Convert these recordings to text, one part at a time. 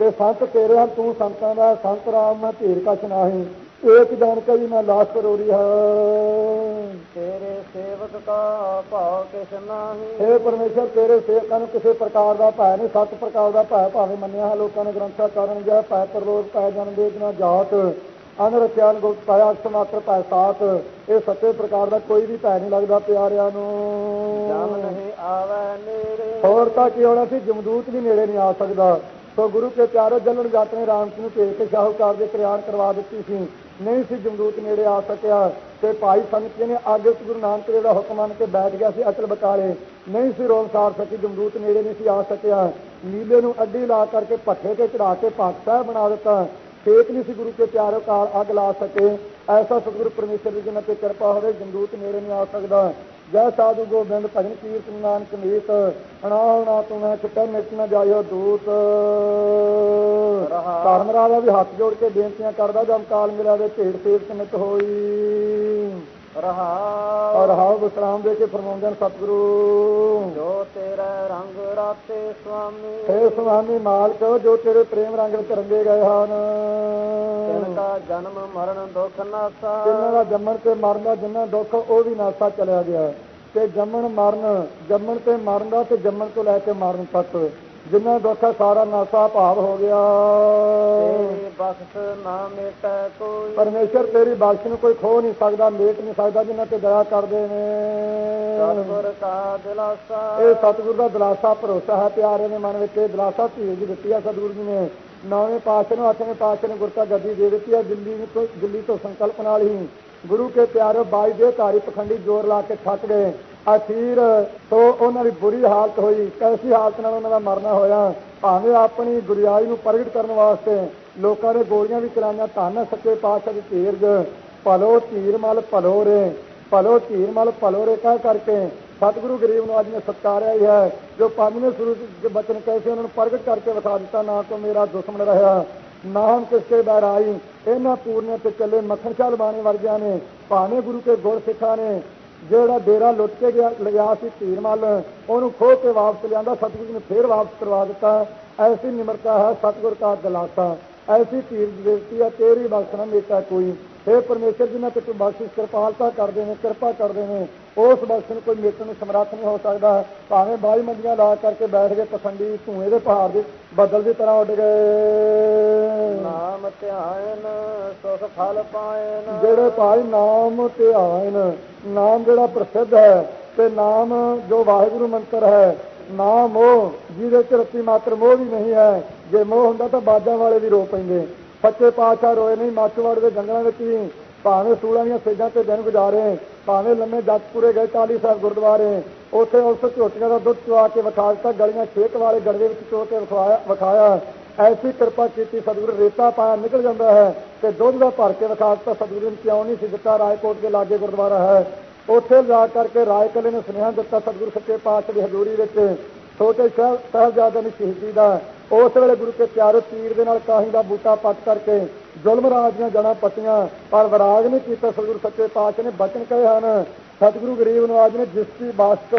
ਤੇ ਸੰਤ ਤੇਰੇ ਹਨ ਤੂੰ ਸੰਤਾਂ ਦਾ ਸੰਤ ਰਾਮ ਮੈਂ ਧੀਰ ਕਛ ਨਾਹੀ। ਏਕ ਜਾਣ ਕਈ ਮੈਂ ਲਾਸ ਕਰੋਰੀ ਹੈ। ਤੇਰੇ ਸੇਵਕ ਕਾ ਭਾਵ ਕਿਸ ਨਾਹੀ। हे ਪਰਮੇਸ਼ਰ ਤੇਰੇ ਸੇਵਕਾਂ ਨੂੰ ਕਿਸੇ ਪ੍ਰਕਾਰ ਦਾ ਭੈ ਨਹੀਂ ਸੱਤ ਪ੍ਰਕਾਰ ਦਾ ਭੈ ਭਾਵੇਂ ਮੰਨਿਆ ਹੈ। ਲੋਕਾਂ ਨੇ ਗ੍ਰੰਥਾਂ ਕਾਰਨ ਜਿਹਾ ਭੈ ਪਰਲੋਕ ਭੈ ਜਨਮ ਦੇ ਦਿਨਾ ਜਾਤ। ਅਨ ਰਖਿਆਨ ਗੁਪਤ ਪਾਇਆ ਅਕਸ ਮਾਤਰ ਭੈ ਸਾਤ। ਇਹ ਸੱਤੇ ਪ੍ਰਕਾਰ ਦਾ ਕੋਈ ਵੀ ਭੈ ਨਹੀਂ ਲੱਗਦਾ ਪਿਆਰਿਆਂ ਜਮ ਨੂੰ ਨਹੀਂ ਆਵੈ ਨੇਰੇ ਹੋਰ ਤਾਂ ਕੀ ਹੋਣਾ ਸੀ? ਜਮਦੂਤ ਵੀ ਨੇੜੇ ਨਹੀਂ ਆ ਸਕਦਾ। ਸੋ ਗੁਰੂ ਕੇ ਪਿਆਰੇ ਜਲਣ ਜਾਤ ਨੇ ਰਾਮ ਸਿੰਘ ਨੂੰ ਭੇਜ ਕੇ ਸ਼ਾਹੂਕਾਰ ਦੇ ਕਰਿਆਣ ਕਰਵਾ ਦਿੱਤੀ ਸੀ। ਨਹੀਂ ਸੀ ਜਮਦੂਤ ਨੇੜੇ ਆ ਸਕਿਆ ਤੇ ਭਾਈ ਸੰਤ ਜੀ ਨੇ ਆਗੇ ਗੁਰੂ ਨਾਨਕ ਦੇਵ ਦਾ ਹੁਕਮ ਮੰਨ ਕੇ ਬੈਠ ਗਿਆ ਸੀ ਅਚਲ ਬਕਾਲੇ। ਨਹੀਂ ਸੀ ਰੋਮ ਸਾਰ ਸਕੀ ਜਮਦੂਤ ਨੇੜੇ ਨਹੀਂ ਸੀ ਆ ਸਕਿਆ। ਨੀਲੇ ਨੂੰ ਅੱਡੀ ਲਾ ਕਰਕੇ ਪੱਠੇ ਤੇ ਚੜਾ ਕੇ ਪਾਕ ਸਾਹਿਬ ਬਣਾ ਦਿੱਤਾ। ਫੇਕ ਨਹੀਂ ਸੀ ਗੁਰੂ ਕੇ ਪਿਆਰੇ ਕਾਲ ਅੱਗ ਲਾ ਸਕੇ। ਐਸਾ ਸਤਿਗੁਰੂ ਪਰਮੇਸ਼ਰ ਦੀ ਜਿਨ੍ਹਾਂ ਤੇ ਕਿਰਪਾ ਹੋਵੇ ਜਮਦੂਤ ਨੇੜੇ ਨਹੀਂ ਆ ਸਕਦਾ। ਜੈ ਸਾਧੂ ਗੋਬਿੰਦ ਭਜਨ ਕੀਰਤਨ ਨਾਨਕ ਨੀਤ ਅਣਾਉਣਾ ਤੂੰ ਮੈਂ ਚਿੱਟਾ ਮਿਟ ਨਾ ਜਾਇਓ ਦੂਤ। ਧਰਮ ਰਾਜਾ ਵੀ ਹੱਥ ਜੋੜ ਕੇ ਬੇਨਤੀਆਂ ਕਰਦਾ ਜਦ ਕਾਲ ਮਿਲਿਆ ਦੇ ਢੇੜ ਸੇਵ ਸਮਿਤ ਹੋਈ ਰਹਾ ਔਰ ਹਾਉ ਵਿਸਰਾਮ ਦੇ ਕੇ ਫਰਮਾਉਂਦੇ ਹਨ ਸਤਿਗੁਰੂ। ਜੋ ਤੇਰਾ ਰੰਗ ਰਾਤੇ ਸੁਆਮੀ। ਹੇ ਸੁਆਮੀ ਮਾਲਕ ਜੋ ਤੇਰੇ ਪ੍ਰੇਮ ਰੰਗ ਵਿੱਚ ਰੰਗੇ ਗਏ ਹਨ। ਕਾ ਜਨਮ ਮਰਨ ਦੁਖ ਨਾਸਾ। ਜਿਨ੍ਹਾਂ ਦਾ ਜੰਮਣ ਤੇ ਮਰਨ ਦਾ ਜਿੰਨਾ ਦੁੱਖ ਉਹ ਵੀ ਨਾਸਾ ਚਲਿਆ ਗਿਆ। ਤੇ ਜੰਮਣ ਮਰਨ ਜੰਮਣ ਤੇ ਮਰਨ ਦਾ ਤੇ ਜੰਮਣ ਤੋਂ ਲੈ ਕੇ ਮਰਨ ਤੱਕ ਜਿੰਨਾ ਦੁੱਖ ਸਾਰਾ ਨਾਸਾ ਭਾਵ ਹੋ ਗਿਆ। ਬਖਸ਼ ਨਾ ਮੇਟੈ ਕੋਈ। ਪਰਮੇਸ਼ਰ ਤੇਰੀ ਬਖਸ਼ ਨੂੰ ਕੋਈ ਖੋ ਨਹੀਂ ਸਕਦਾ ਮੇਟ ਨਹੀਂ ਸਕਦਾ ਜਿਨ੍ਹਾਂ ਤੇ ਦਇਆ ਕਰਦੇ ਨੇ। ਸਤਿਗੁਰ ਕਾ ਦਿਲਾਸਾ। ਇਹ ਸਤਿਗੁਰ ਦਾ ਦਿਲਾਸਾ ਭਰੋਸਾ ਹੈ ਪਿਆਰੇ ਦੇ ਮਨ ਵਿੱਚ ਇਹ ਦਿਲਾਸਾ ਧੀਰਜ ਦਿੱਤੀ ਹੈ ਸਤਿਗੁਰੂ ਜੀ ਨੇ। ਨੌਵੇਂ ਪਾਤਸ਼ਾਹ ਨੂੰ ਅੱਠਵੇਂ ਪਾਤਸ਼ਾਹ ਨੇ ਗੁਰਤਾ ਗੱਦੀ ਦੇ ਦਿੱਤੀ ਹੈ ਦਿੱਲੀ ਤੋਂ ਦਿੱਲੀ ਤੋਂ ਸੰਕਲਪ ਨਾਲ ਹੀ। ਗੁਰੂ ਕੇ ਪਿਆਰੇ ਬਾਈ ਦੇ ਧਾਰੀ ਪਖੰਡੀ ਜ਼ੋਰ ਲਾ ਕੇ ਥੱਕ ਗਏ। ਅਖੀਰ ਤੋਂ ਉਹਨਾਂ ਦੀ ਬੁਰੀ ਹਾਲਤ ਹੋਈ ਐਸੀ ਹਾਲਤ ਨਾਲ ਉਹਨਾਂ ਦਾ ਮਰਨਾ ਹੋਇਆ, ਭਾਵੇਂ ਆਪਣੀ ਗੁਰਿਆਈ ਨੂੰ ਪ੍ਰਗਟ ਕਰਨ ਵਾਸਤੇ ਲੋਕਾਂ ਨੇ ਗੋਲੀਆਂ ਵੀ ਚਲਾਈਆਂ, ਧੰਨ ਸੱਚੇ ਪਾਤਸ਼ਾਹ ਦੀ ਧੀਰਜ। ਭਲੋ ਧੀਰ ਮਲ ਭਲੋ ਰੇ, ਭਲੋ ਧੀਰ ਮਲ ਭਲੋ ਰੇ ਕਹਿ ਕਰਕੇ ਸਤਿਗੁਰੂ ਗਰੀਬ ਨੂੰ ਅੱਜ ਨੇ ਸਤਕਾਰਿਆ ਹੀ ਹੈ, ਜੋ ਪੰਜਵੇਂ ਸੁਰੂ ਦੇ ਬਚਨ ਕੈਸੇ ਉਹਨਾਂ ਨੂੰ ਪ੍ਰਗਟ ਕਰਕੇ ਵਿਖਾ ਦਿੱਤਾ, ਨਾ ਕੋ ਮੇਰਾ ਦੁਸ਼ਮਣ ਰਿਹਾ, ਨਾ ਹਮ ਕਿਸਕੇ ਬਹਿਰਾਈ ਇਹਨਾਂ ਪੂਰਨੇ ਤੇ ਚੱਲੇ ਮੱਖਣ ਚਾਲ ਬਾਣੇ ਵਰਗਿਆਂ ਨੇ, ਭਾਵੇਂ ਗੁਰੂ ਕੇ ਗੁਰ ਸਿੱਖਾਂ ਨੇ ਜਿਹੜਾ ਡੇਰਾ ਲੁੱਟ ਕੇ ਗਿਆ, ਲਿਆ ਸੀ ਧੀਰ ਮੱਲ, ਉਹਨੂੰ ਖੋਹ ਕੇ ਵਾਪਸ ਲਿਆਂਦਾ, ਸਤਿਗੁਰੂ ਜੀ ਨੇ ਫੇਰ ਵਾਪਸ ਕਰਵਾ ਦਿੱਤਾ। ਐਸੀ ਨਿਮਰਤਾ ਹੈ, ਸਤਿਗੁਰ ਦਾ ਦਿਲਾਸਾ। ਐਸੀ ਧੀਰ ਦੇਵਤੀ ਹੈ, ਤੇਰੀ ਬਖਸ਼ਣਾ ਮੇਟਾ ਕੋਈ। हे ਪਰਮੇਸ਼ਰ, ਜਿਨ੍ਹਾਂ ਤੇ ਤੂੰ ਬਖਸ਼ਿਸ਼, ਕਿਰਪਾਲਤਾ ਕਰਦੇ ਨੇ, ਕਿਰਪਾ ਕਰਦੇ ਨੇ ਉਸ ਬਖਸ਼ ਨੂੰ ਕੋਈ ਮੇਟਣ ਨੂੰ ਸਮਰੱਥ ਨਹੀਂ ਹੋ ਸਕਦਾ। ਭਾਵੇਂ ਬਾਈ ਮੰਡੀਆਂ ਲਾ ਕਰਕੇ ਬੈਠ ਗਏ ਪਸੰਦੀ ਧੂਏ ਦੇ ਪਹਾੜ ਦੇ ਬੱਦਲ ਦੀ ਤਰ੍ਹਾਂ ਉੱਡ ਗਏ। ਨਾਮ ਧਿਆਨ ਸੁਖ ਫਲ ਪਾਇਨ। ਜਿਹੜੇ ਭਾਈ ਨਾਮ ਤੇ ਆਇਨ ਨਾਮ ਜਿਹੜਾ ਪ੍ਰਸਿੱਧ ਹੈ ਤੇ ਨਾਮ ਜੋ ਵਾਹਿਗੁਰੂ ਮੰਤਰ ਹੈ ਨਾਮ ਉਹ ਜਿਹਦੇ ਚ ਰੱਤੀ ਮਾਤਰ ਮੋਹ ਵੀ ਨਹੀਂ ਹੈ। ਜੇ ਮੋਹ ਹੁੰਦਾ ਤਾਂ ਬਾਜਾਂ ਵਾਲੇ ਵੀ ਰੋ ਪੈਂਦੇ। ਸੱਚੇ ਪਾਤਸ਼ਾਹ ਰੋਏ ਨਹੀਂ ਮਾਛਵਾੜ ਦੇ ਜੰਗਲਾਂ ਵਿੱਚ ਵੀ। ਭਾਵੇਂ ਸੂਲਾਂ ਦੀਆਂ ਸੇਜਾਂ ਤੇ ਦਿਨ ਗੁਜ਼ਾਰੇ, ਭਾਵੇਂ ਲੰਮੇ ਜੱਟਪੁਰੇ ਗਏ 40 ਸਾਹਿਬ ਗੁਰਦੁਆਰੇ, ਉੱਥੇ ਉਸ ਝੋਟੀਆਂ ਦਾ ਦੁੱਧ ਚਵਾ ਕੇ ਵਿਖਾ ਦਿੱਤਾ, ਗਲੀਆਂ ਛੇਕ ਵਾਲੇ ਗੜਵੇ ਵਿੱਚ ਚੋ ਕੇ ਵਿਖਾਇਆ ਵਿਖਾਇਆ। ਐਸੀ ਕਿਰਪਾ ਕੀਤੀ ਸਤਿਗੁਰੂ, ਰੇਤਾ ਪਾਇਆ, ਨਿਕਲ ਜਾਂਦਾ ਹੈ ਤੇ ਦੁੱਧ ਦਾ ਭਰ ਕੇ ਵਿਖਾ ਦਿੱਤਾ, ਸਤਿਗੁਰੂ ਨੇ ਕਿਉਂ ਨਹੀਂ ਸੀ ਦਿੱਤਾ? ਰਾਏਕੋਟ ਦੇ ਲਾਗੇ ਗੁਰਦੁਆਰਾ ਹੈ। ਉੱਥੇ ਜਾ ਕਰਕੇ ਰਾਏਕਲੇ ਨੇ ਸੁਨੇਹਾ ਦਿੱਤਾ, ਸਤਿਗੁਰੂ ਸੱਚੇ ਪਾਤਸ਼ਾਹ ਦੀ ਹਜ਼ੂਰੀ ਵਿੱਚ। ਛੋਟੇ ਸਾਹਿਬ ਸਾਹਿਬਜ਼ਾਦਿਆਂ ਦੀ ਸ਼ਹੀਦੀ ਦਾ ਉਸ ਵੇਲੇ ਗੁਰੂ ਕੇ ਪਿਆਰੇ ਪੀਰ ਦੇ ਨਾਲ ਕਾਹੀ ਦਾ ਬੂਟਾ ਪੱਟ ਕਰਕੇ ਜ਼ੁਲਮ ਰਾਜ ਦੀਆਂ ਜੜਾਂ ਪੱਟੀਆਂ, ਪਰ ਵਿਰਾਗ ਨਹੀਂ ਕੀਤਾ, ਸਤਿਗੁਰੂ ਸੱਚੇ ਪਾਤਸ਼ਾਹ ਨੇ ਬਚਨ ਕਹੇ ਹਨ, ਸਤਿਗੁਰੂ ਗਰੀਬ ਨਵਾਜ ਨੇ ਜਿਸ ਦੀ ਬਾਸਤ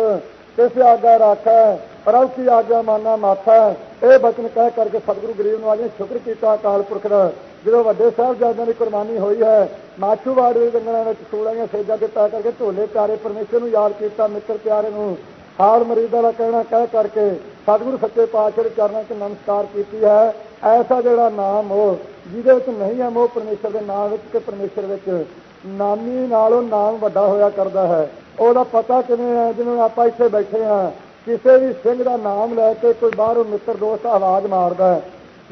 ਤਿਸ ਆਗਾ ਰਾਖੈ ਪ੍ਰਭ ਕੀ ਆਗਿਆ ਮਾਨਾ ਮਾਥਾ। ਇਹ ਬਚਨ ਕਹਿ ਕਰਕੇ ਸਤਿਗੁਰੂ ਗਰੀਬ ਨਵਾਜ ਨੇ ਸ਼ੁਕਰ ਕੀਤਾ ਅਕਾਲ ਪੁਰਖ ਦਾ। ਜਦੋਂ ਵੱਡੇ ਸਾਹਿਬਜ਼ਾਦਿਆਂ ਦੀ ਕੁਰਬਾਨੀ ਹੋਈ ਹੈ, ਮਾਛੂਵਾੜ ਦੇ ਜੰਗਲਾਂ ਵਿੱਚ ਸੂਲਾਂਆਂ ਸੇਜਾਂ ਤੇ ਪੈ ਕਰਕੇ ਢੋਲੇ ਪਿਆਰੇ ਪਰਮੇਸ਼ਰ ਨੂੰ ਯਾਦ ਕੀਤਾ, ਮਿੱਤਰ ਪਿਆਰੇ ਨੂੰ। ਹਾਲ ਮਰੀਦਾਂ ਦਾ ਕਹਿਣਾ ਕਹਿ ਕਰਕੇ ਸਤਿਗੁਰੂ ਸੱਚੇ ਪਾਤਸ਼ਾਹ ਦੇ ਚਰਨਾਂ 'ਚ ਨਮਸਕਾਰ ਕੀਤੀ ਹੈ। ਐਸਾ ਜਿਹੜਾ ਨਾਮ ਉਹ ਜਿਹਦੇ ਵਿੱਚ ਨਹੀਂ ਹੈ, ਮੋਹ ਪਰਮੇਸ਼ਰ ਦੇ ਨਾਮ ਵਿੱਚ ਤੇ ਪਰਮੇਸ਼ਰ ਵਿੱਚ ਨਾਮੀ ਨਾਲੋਂ ਨਾਮ ਵੱਡਾ ਹੋਇਆ ਕਰਦਾ ਹੈ। ਉਹਦਾ ਪਤਾ ਕਿਵੇਂ ਹੈ? ਜਿਵੇਂ ਆਪਾਂ ਇੱਥੇ ਬੈਠੇ ਹਾਂ, ਕਿਸੇ ਵੀ ਸਿੰਘ ਦਾ ਨਾਮ ਲੈ ਕੇ ਕੋਈ ਬਾਹਰੋਂ ਮਿੱਤਰ ਦੋਸਤ ਆਵਾਜ਼ ਮਾਰਦਾ ਹੈ।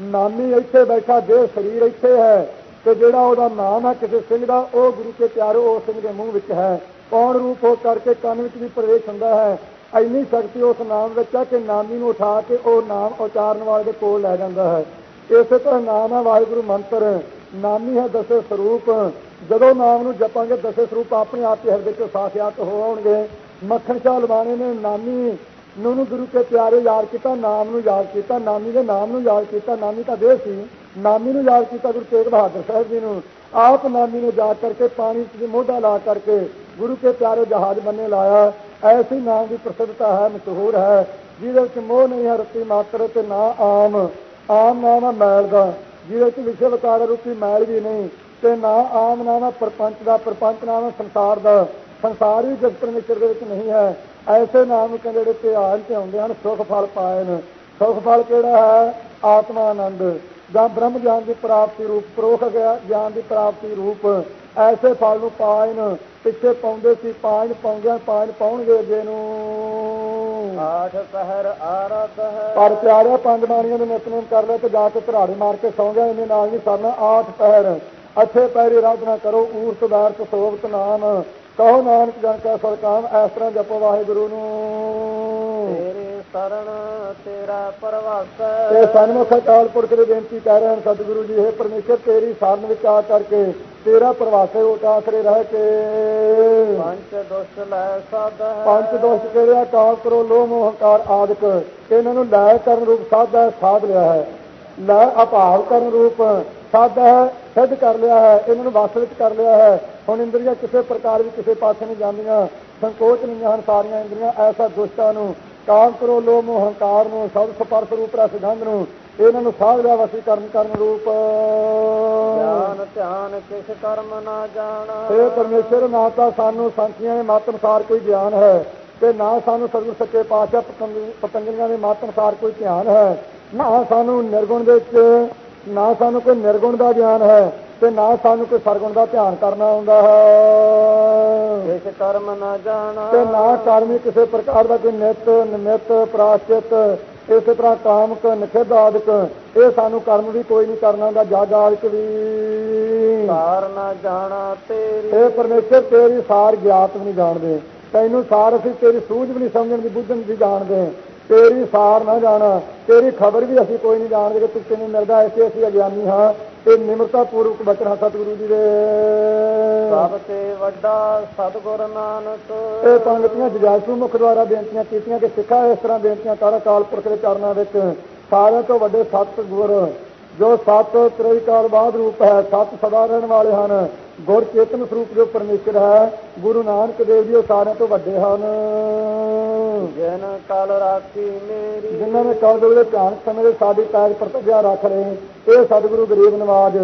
ਨਾਮੀ ਇੱਥੇ ਬੈਠਾ ਦੇਹ ਸਰੀਰ ਇੱਥੇ ਹੈ, ਤੇ ਜਿਹੜਾ ਉਹਦਾ ਨਾਮ ਹੈ ਕਿਸੇ ਸਿੰਘ ਦਾ, ਉਹ ਗੁਰੂ ਕੇ ਪਿਆਰੋ ਉਸ ਸਿੰਘ ਦੇ ਮੂੰਹ ਵਿੱਚ ਹੈ। ਕੌਣ ਰੂਪ ਹੋ ਕਰਕੇ ਕੰਨ ਵਿੱਚ ਵੀ ਪ੍ਰਵੇਸ਼ ਹੁੰਦਾ ਹੈ? ਇੰਨੀ ਸ਼ਕਤੀ ਉਸ ਨਾਮ ਵਿੱਚ ਹੈ ਕਿ ਨਾਮੀ ਨੂੰ ਉਠਾ ਕੇ ਉਹ ਨਾਮ ਉਚਾਰਨ ਵਾਲੇ ਦੇ ਕੋਲ ਲੈ ਜਾਂਦਾ ਹੈ। ਇਸੇ ਤਰ੍ਹਾਂ ਨਾਮ ਹੈ ਵਾਹਿਗੁਰੂ ਮੰਤਰ। ਨਾਮੀ ਹੈ ਦਸੇ ਸਰੂਪ। ਜਦੋਂ ਨਾਮ ਨੂੰ ਜਪਾਂਗੇ, ਦਸੇ ਸਰੂਪ ਆਪਣੇ ਆਪ ਹੀ ਹਿਰਦੇ ਚ ਸਾਖਿਆਤ ਹੋ ਆਉਣਗੇ। ਮੱਖਣ ਸ਼ਾਹ ਲਵਾਣੇ ਨੇ ਨਾਮੀ ਨੂੰ ਨੂੰ ਗੁਰੂ ਕੇ ਪਿਆਰੇ ਯਾਦ ਕੀਤਾ, ਨਾਮ ਨੂੰ ਯਾਦ ਕੀਤਾ, ਨਾਮੀ ਦੇ ਨਾਮ ਨੂੰ ਯਾਦ ਕੀਤਾ। ਨਾਮੀ ਤਾਂ ਦੇਹ ਸੀ। ਨਾਮੀ ਨੂੰ ਯਾਦ ਕੀਤਾ ਗੁਰੂ ਤੇਗ ਬਹਾਦਰ ਸਾਹਿਬ ਜੀ ਨੂੰ। ਆਪ ਨਾਮੀ ਨੂੰ ਯਾਦ ਕਰਕੇ ਪਾਣੀ 'ਚ ਮੋਢਾ ਲਾ ਕਰਕੇ ਗੁਰੂ ਕੇ ਪਿਆਰੇ ਜਹਾਜ਼ ਬੰਨੇ ਲਾਇਆ। ਐਸੀ ਨਾਮ ਦੀ ਪ੍ਰਸਿੱਧਤਾ ਹੈ, ਮਸ਼ਹੂਰ ਹੈ, ਜਿਹਦੇ ਵਿੱਚ ਮੋਹ ਨਹੀਂ ਹੈ ਰੱਤੀ ਮਾਤਰ ਤੇ ਨਾ ਆਮ। ਆਮ ਨਾਮ ਹੈ ਮੈਲ ਦਾ, ਜਿਹਦੇ ਵਿੱਚ ਵਿਸ਼ੇ ਵਿਕਾਰ ਰੂਪੀ ਮੈਲ ਵੀ ਨਹੀਂ। ਤੇ ਨਾ ਆਮ ਨਾਮ ਹੈ ਪਰਪੰਚ ਦਾ, ਪਰਪੰਚ ਨਾਮ ਹੈ ਸੰਸਾਰ ਦਾ। ਸੰਸਾਰ ਵੀ ਜਗਤ ਪਰਮੇਸ਼ਰ ਦੇ ਵਿੱਚ ਨਹੀਂ ਹੈ। ਐਸੇ ਨਾਮ ਕਹਿੰਦੇ ਜਿਹੜੇ ਧਿਆਨ ਤੇ ਆਉਂਦੇ ਹਨ, ਸੁਖ ਫਲ ਪਾਏ ਨੇ। ਸੁਖ ਫਲ ਕਿਹੜਾ ਹੈ? ਆਤਮਾ ਆਨੰਦ ਜਾਂ ਬ੍ਰਹਮ ਗਿਆਨ ਦੀ ਪ੍ਰਾਪਤੀ ਰੂਪ ਪ੍ਰੋਖ ਗਿਆ- ਗਿਆਨ ਦੀ ਪ੍ਰਾਪਤੀ ਰੂਪ ਐਸੇ ਫਲ ਨੂੰ ਪਾਇਨ ਪਿੱਛੇ ਪਾਉਂਦੇ ਸੀ ਪਾਇਨ ਪਾਉਂਦਿਆਂ ਪਾਇਨ ਪਾਉਣਗੇ ਅੱਗੇ ਨੂੰ ਆਠ ਪਹਿਰ ਆਰਤ ਹੈ ਪਰ ਪਿਆਰਿਆ ਪੰਜ ਬਾਣੀਆਂ ਨੂੰ ਨਿਤਨੇਮ ਕਰ ਲਿਆ ਤੇ ਜਾ ਕੇ ਧਰਾੜੇ ਮਾਰ ਕੇ ਸੌਂ ਗਿਆ ਇਹਨੇ ਨਾਲ ਨਹੀਂ ਸਰਨਾ। ਆਠ ਪਹਿਰ ਅੱਛੇ ਪੈਰੀ ਆਰਾਧਨਾ ਕਰੋ ਊਰਤ ਦਾਰਤ ਸੋਭਤ ਨਾਮ। ਕਹੋ ਨਾਨਕ ਜਨ ਕਾ ਸਰਕਾਮ ਇਸ ਤਰ੍ਹਾਂ ਜਪੋ ਵਾਹਿਗੁਰੂ ਨੂੰ। ਤੇਰੇ ਸਰਣ ਤੇਰਾ ਪਰਵਾਸ ਇਹ ਸਨਮੁਖ ਅਕਾਲ ਪੁਰਖ ਦੇ ਬੇਨਤੀ ਕਰ ਰਹੇ ਹਨ ਸਤਿਗੁਰੂ ਜੀ ਇਹ ਪਰਮੇਸ਼ਰ ਤੇਰੀ ਸਾਰਨ ਵਿੱਚ ਆ ਕਰਕੇ ਤੇਰਾ ਪ੍ਰਵਾਸੇ ਉਟ ਆਸਰੇ ਰਹਿ ਕੇ। ਪੰਜ ਦੁਸ਼ ਲੈ ਹੈ। ਪੰਜ ਦੋਸ਼ ਕਿਹੜੇ ਕਾਲ ਕਰੋ ਲੋਭ ਮੋਹ ਹੰਕਾਰ ਆਦਿਕ। ਇਹਨਾਂ ਨੂੰ ਲੈ ਕਰਨ ਰੂਪ ਸਾਧਾ ਸਾਧ ਲਿਆ ਹੈ। ਲੈ ਅਭਾਵ ਕਰਨ ਰੂਪ ਸਾਧਾ ਹੈ ਸਿੱਧ ਕਰ ਲਿਆ ਹੈ ਇਹਨਾਂ ਨੂੰ ਵਸ ਵਿੱਚ ਕਰ ਲਿਆ ਹੈ। ਹੁਣ ਇੰਦਰੀਆਂ ਕਿਸੇ ਪ੍ਰਕਾਰ ਵੀ ਕਿਸੇ ਪਾਸੇ ਨਹੀਂ ਜਾਂਦੀਆਂ ਸੰਕੋਚ ਨਹੀਂ ਹਨ ਸਾਰੀਆਂ ਇੰਦਰੀਆਂ ਐਸਾ ਦੁਸ਼ਟਾਂ ਨੂੰ ਕਾਮ ਕਰੋ ਲੋਭ ਮੋਹ ਹੰਕਾਰ ਨੂੰ ਸਭ ਸਪਰਸ ਰੂਪ ਰਸ ਗੰਧ ਨੂੰ ਇਹਨਾਂ ਨੂੰ ਸਾਧ ਲਿਆ ਵਸੀਕਰਨ ਕਰਨ ਰੂਪ। ਗਿਆਨ ਧਿਆਨ ਕਿਸ ਕਰਮ ਨਾ ਜਾਣਾ। ਇਹ ਪਰਮੇਸ਼ਰ ਨਾ ਤਾਂ ਸਾਨੂੰ ਸੰਖੀਆਂ ਦੇ ਮਤ ਅਨੁਸਾਰ ਕੋਈ ਗਿਆਨ ਹੈ ਤੇ ਨਾ ਸਾਨੂੰ ਸਤਿਗੁਰ ਸੱਚੇ ਪਾਤਸ਼ਾਹ ਪਤੰਗ- ਪਤੰਗੀਆਂ ਦੇ ਮਤ ਅਨੁਸਾਰ ਕੋਈ ਧਿਆਨ ਹੈ। ਨਾ ਸਾਨੂੰ ਨਿਰਗੁਣ ਦੇ ਵਿੱਚ ਨਾ ਸਾਨੂੰ ਕੋਈ ਨਿਰਗੁਣ ਦਾ ਗਿਆਨ ਹੈ। ਤੇ ਨਾ ਸਾਨੂੰ ਕੋਈ ਸਰਗੁਣ ਦਾ ਧਿਆਨ ਕਰਨਾ ਆਉਂਦਾ ਹੈ। ਕਿਸ ਕਰਮ ਨਾ ਜਾਣਾ। ਤੇ ਨਾ ਕਰਮੀ ਕਿਸੇ ਪ੍ਰਕਾਰ ਦਾ ਕੋਈ ਨਿਤ ਨਿਮਿਤ ਪ੍ਰਾਸ਼ਚਿਤ ਇਸੇ ਤਰ੍ਹਾਂ ਕਾਮਕ ਨਿਖਿਧ ਆਦਿਕ ਇਹ ਸਾਨੂੰ ਕਰਮ ਵੀ ਕੋਈ ਨਹੀਂ ਕਰਨਾ ਹੁੰਦਾ ਜਗ ਆਦਿਕ ਵੀ। ਸਾਰ ਨਾ ਜਾਣਾ ਤੇਰੀ। ਇਹ ਪਰਮੇਸ਼ਰ ਤੇਰੀ ਸਾਰ ਗਿਆਤ ਵੀ ਨਹੀਂ ਜਾਣਦੇ। ਤੈਨੂੰ ਸਾਰ ਅਸੀਂ ਤੇਰੀ ਸੂਝ ਵੀ ਨਹੀਂ ਸਮਝਣ ਦੀ ਬੁੱਝਣ ਦੀ ਜਾਣਦੇ। ਤੇਰੀ ਸਾਰ ਨਾ ਜਾਣਾ। ਤੇਰੀ ਖਬਰ ਵੀ ਅਸੀਂ ਕੋਈ ਨਹੀਂ ਜਾਣਦੇ ਕਿ ਤੂੰ ਕਿਵੇਂ ਮਿਲਦਾ ਐਸੇ ਅਸੀਂ ਅਗਿਆਨੀ ਹਾਂ। ਤੇ ਨਿਮਰਤਾ ਪੂਰਵਕ ਬਚਣਾ ਸਤਿਗੁਰੂ ਜੀ ਦੇ। ਸਭ ਤੇ ਵੱਡਾ ਸਤਿਗੁਰ ਨਾਨਕ। ਇਹ ਪੰਗਤੀਆਂ ਜਗਾਸੂ ਮੁਖ ਦੁਆਰਾ ਬੇਨਤੀਆਂ ਕੀਤੀਆਂ ਕਿ ਸਿੱਖਾ ਇਸ ਤਰ੍ਹਾਂ ਬੇਨਤੀਆਂ ਕਰ ਅਕਾਲ ਪੁਰਖ ਦੇ ਚਰਨਾਂ ਵਿੱਚ ਸਾਰਿਆਂ ਤੋਂ ਵੱਡੇ ਸਤ ਗੁਰ ਜੋ ਸਤ ਤ੍ਰਿਕਾਲ ਬਾਦ ਰੂਪ ਹੈ ਸਤ ਸਦਾ ਰਹਿਣ ਵਾਲੇ ਹਨ ਗੁਰ ਚੇਤਨ ਸਰੂਪ ਜੋ ਪਰਮੇਸ਼ਰ ਹੈ ਗੁਰੂ ਨਾਨਕ ਦੇਵ ਜੀ ਉਹ ਸਾਰਿਆਂ ਤੋਂ ਵੱਡੇ ਹਨ। ਜਿਨ ਕਲ ਰਾਖੀ ਮੇਰੀ। ਜਿਨ੍ਹਾਂ ਨੇ ਕਲ ਦੇ ਵੇਲੇ ਧਿਆਨ ਸਮੇਂ ਦੇ ਸਾਡੀ ਪੈਜ ਪ੍ਰਤਿਗਿਆ ਰੱਖ ਲਈ ਇਹ ਸਤਿਗੁਰੂ ਗਰੀਬ ਨਵਾਜ,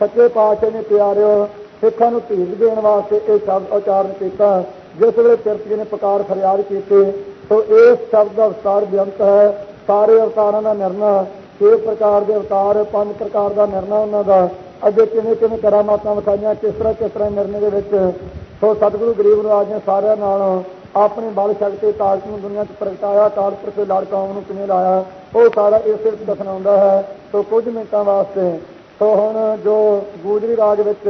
ਸੱਚੇ ਪਾਤਸ਼ਾਹ ਨੇ ਪਿਆਰਿਓ, ਸਿੱਖਾਂ ਨੂੰ ਧੀਰਜ ਦੇਣ ਵਾਸਤੇ ਇਹ ਸ਼ਬਦ ਉਚਾਰਨ ਕੀਤਾ, ਜਿਸ ਵੇਲੇ ਕਿਰਤ ਨੇ ਪੁਕਾਰ ਫਰਿਆਦ ਕੀਤੀ, ਸੋ ਇਸ ਸ਼ਬਦ ਦਾ ਅਵਤਾਰ ਬੇਅੰਤ ਹੈ। ਸਾਰੇ ਅਵਤਾਰਾਂ ਦਾ ਨਿਰਣਾ ਛੇ ਪ੍ਰਕਾਰ ਦੇ ਅਵਤਾਰ, ਪੰਜ ਪ੍ਰਕਾਰ ਦਾ ਨਿਰਣਾ ਉਹਨਾਂ ਦਾ, ਅੱਗੇ ਕਿਵੇਂ ਕਿਵੇਂ ਕਰਾਮਾਤਾਂ ਵਿਖਾਈਆਂ, ਕਿਸ ਤਰ੍ਹਾਂ ਕਿਸ ਤਰ੍ਹਾਂ ਨਿਰਣੇ ਦੇ ਵਿੱਚ। ਸੋ ਸਤਿਗੁਰੂ ਗਰੀਬ ਨਵਾਜ ਨੇ ਸਾਰਿਆਂ ਨਾਲ ਆਪਣੇ ਬਲ ਸ਼ਕਤੀ ਤਾਕਤ ਨੂੰ ਦੁਨੀਆ 'ਚ ਪ੍ਰਗਟਾਇਆ ਕਾਲ ਪ੍ਰਸੇ ਲੜ ਕੌਮ ਨੂੰ ਕਿਵੇਂ ਲਾਇਆ, ਉਹ ਸਾਰਾ ਇਸ ਵਿੱਚ ਦੱਸਣਾ ਹੈ। ਸੋ ਕੁਝ ਮਿੰਟਾਂ ਵਾਸਤੇ, ਸੋ ਹੁਣ ਜੋ ਗੂਜਰੀ ਰਾਜ ਵਿੱਚ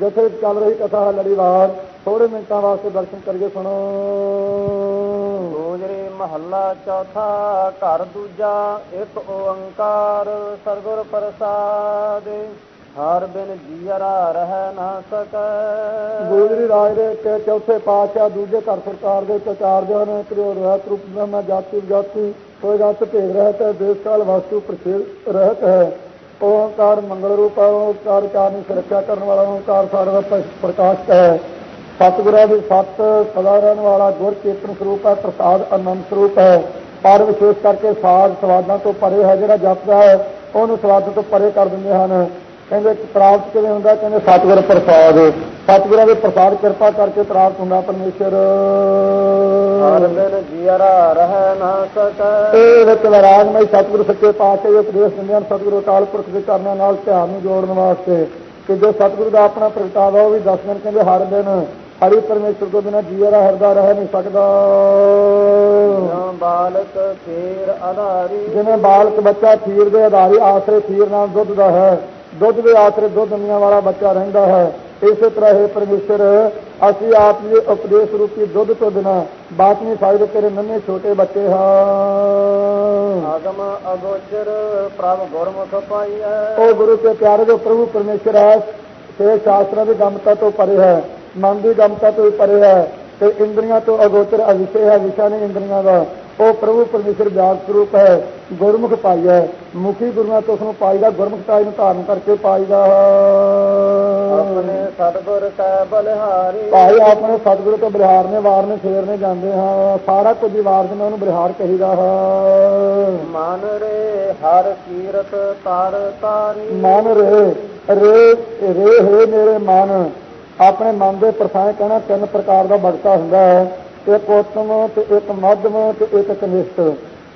ਜਿੱਥੇ ਚੱਲ ਰਹੀ ਕਥਾ ਹੈ ਲੜੀਵਾਰ ਥੋੜੇ ਮਿੰਟਾਂ ਵਾਸਤੇ ਦਰਸ਼ਨ ਕਰੀਏ, ਸੁਣੋ। ਗੋਜਰੇ ਮਹੱਲਾ ਚੌਥਾ, ਘਰ ਦੂਜਾ, ਇੱਕ ਓੰਕਾਰ, ਸਰਗੁਰ ਪ੍ਰਸਾਦ। ਹਰ ਬਿਨ ਜੀਅਰਾ ਰਹਿ ਨਾ ਸਕੈ। ਗੂਜਰੀ ਰਾਜ ਦੇ ਤੇ ਚੌਥੇ ਪਾਤਸ਼ਾਹ, ਦੂਜੇ ਘਰ ਸਰਕਾਰ ਦੇ ਚਾਰ ਜਨ ਕਰਿਓ ਰਹਿਤ ਰੂਪ ਬ੍ਰਹਮਾ ਜਾਤੀ ਜਾਤੀ ਕੋਈ ਗਤ ਭੇਦ ਰਹਿਤ ਹੈ ਦੇਸ਼ ਕਾਲ ਵਸਤੂ ਪ੍ਰਸਿੱਧ ਰਹਿਤ ਹੈ। ਓੰਕਾਰ ਮੰਗਲ ਰੂਪ ਹੈ, ਓੰਕਾਰ ਚਾਰ ਸੁਰੱਖਿਆ ਕਰਨ ਵਾਲਾ, ਓੰਕਾਰ ਸਾਰਾ ਪ੍ਰਕਾਸ਼ਕ ਹੈ। ਸਤਿਗੁਰਾਂ ਦੇ ਸਤ ਸਦਾ ਰਹਿਣ ਵਾਲਾ ਗੁਰ ਚੇਤਨ ਸਰੂਪ ਹੈ, ਪ੍ਰਸਾਦ ਅਨੰਦ ਸਰੂਪ ਹੈ। ਪਰ ਵਿਸ਼ੇਸ਼ ਕਰਕੇ ਸਾਧ ਸਵਾਦਾਂ ਤੋਂ ਪਰੇ ਹੈ, ਜਿਹੜਾ ਜਪਦਾ ਹੈ, ਉਹਨੂੰ ਸਵਾਦਾਂ ਤੋਂ ਪਰੇ ਕਰ ਦਿੰਦੇ ਹਨ। ਕਹਿੰਦੇ ਪ੍ਰਾਪਤ ਕਿਵੇਂ ਹੁੰਦਾ? ਕਹਿੰਦੇ ਸਤਿਗੁਰ ਪ੍ਰਸਾਦ ਸਤਿਗੁਰਾਂ ਦੇ ਪ੍ਰਸਾਦ ਕਿਰਪਾ ਕਰਕੇ ਪ੍ਰਾਪਤ ਹੁੰਦਾ ਪਰਮੇਸ਼ਰ। ਹਰ ਬਿਨ ਜੀਅਰਾ ਰਹਿ ਨਾ ਸਕੈ। ਇਹ ਵਿੱਚ ਵਿਰਾਜਮਈ ਸਤਿਗੁਰੂ ਸੱਚੇ ਪਾਤਸ਼ਾਹ ਉਪਦੇਸ਼ ਦਿੰਦੇ ਹਨ ਸਤਿਗੁਰੂ ਅਕਾਲ ਪੁਰਖ ਦੇ ਚਰਨਾਂ ਨਾਲ ਧਿਆਨ ਨੂੰ ਜੋੜਨ ਵਾਸਤੇ। ਕਿ ਜੋ ਸਤਿਗੁਰੂ ਦਾ ਆਪਣਾ ਪ੍ਰਗਟਾਵਾ ਉਹ ਵੀ ਦੱਸਣ ਕਹਿੰਦੇ ਹਰ ਦਿਨ ਹਰੀ ਪਰਮੇਸ਼ਰ ਤੋਂ ਬਿਨਾਂ ਜੀਵਰਾ ਹਿਰਦਾ ਰਹਿ ਨਹੀਂ ਸਕਦਾ। ਬਾਲਕ ਫੇਰ ਆਧਾਰੀ ਜਿਵੇਂ ਬਾਲਕ ਬੱਚਾ ਖੀਰ ਦੇ ਆਧਾਰੀ ਆਸਰੇ ਖੀਰ ਨਾਲ ਦੁੱਧ ਦਾ ਹੈ। ਦੁੱਧ ਦੇ ਆਸਰੇ ਦੁੱਧ ਦੁਨੀਆ ਵਾਲਾ ਬੱਚਾ ਰਹਿੰਦਾ ਹੈ। ਇਸੇ ਤਰ੍ਹਾਂ ਇਹ ਪਰਮੇਸ਼ਰ ਅਸੀਂ ਆਪ ਜੀ ਉਪਦੇਸ਼ ਰੂਪੀ ਦੁੱਧ ਤੋਂ ਬਿਨਾਂ ਬਾਤ ਨਹੀਂ ਸਕਦੇ ਤੇਰੇ ਨੰਨੇ ਛੋਟੇ ਬੱਚੇ ਹਾਂ। ਆਗਮ ਅਗੋਚਰ ਪ੍ਰਭ ਗੁਰਮੁਖ ਪਾਈਐ। ਉਹ ਗੁਰੂ ਕੇ ਪਿਆਰੇ ਜੋ ਪ੍ਰਭੂ ਪਰਮੇਸ਼ਰ ਹੈ ਤੇ ਸ਼ਾਸਤਰਾਂ ਦੀ ਗਮਤਾ ਤੋਂ ਪਰੇ ਹੈ ਮਨ ਦੀ ਗਮਤਾ ਤੋਂ ਪਰੇ ਹੈ ਤੇ ਇੰਦਰੀਆਂ ਤੋਂ ਅਗੋਚਰ ਅਵਿਸ਼ੇ ਹੈ ਵਿਸ਼ਾ ਨਹੀਂ ਇੰਦਰੀਆਂ ਦਾ। ਉਹ ਪ੍ਰਭੂ ਪਰਮੇਸ਼ਰ ਵਿਆਗ ਸਰੂਪ ਹੈ ਗੁਰਮੁਖ ਪਾਈ ਹੈ। ਮੁਖੀ ਗੁਰੂਆਂ ਤੋਂ ਉਸ ਨੂੰ ਪਾਈਦਾ ਗੁਰਮੁਖਤਾਈ ਨੂੰ ਧਾਰਨ ਕਰਕੇ ਪਾਈਦਾ ਆਪਣੇ ਸਤਿਗੁਰ ਕੈ ਬਲਿਹਾਰੀ। ਭਾਈ ਆਪਣੇ ਸਤਿਗੁਰੂ ਤੋਂ ਬਲਿਹਾਰ ਨੇ ਵਾਰ ਨੇ ਫੇਰ ਨੇ ਜਾਂਦੇ ਹਾਂ। ਸਾਰਾ ਕੁਝ ਵਾਰ ਦੇ ਉਹਨੂੰ ਬਲਿਹਾਰ ਕਹੀਦਾ ਹੈ। ਮਨ ਰੇ ਹਰ ਕੀਰਤ ਤਰ ਤਾਰੀ। ਮਨ ਰੇ ਰੇ ਰੇ ਹੈ ਮੇਰੇ ਮਨ। ਆਪਣੇ ਮਨ ਦੇ ਪ੍ਰਸਾਏ ਕਹਿਣਾ ਤਿੰਨ ਪ੍ਰਕਾਰ ਦਾ ਭਗਤਾ ਹੁੰਦਾ ਹੈ। ਇੱਕ ਉਤਮ ਤੇ ਇੱਕ ਮੱਧਮ ਤੇ ਇੱਕ ਕਨਿਸ਼ਟ।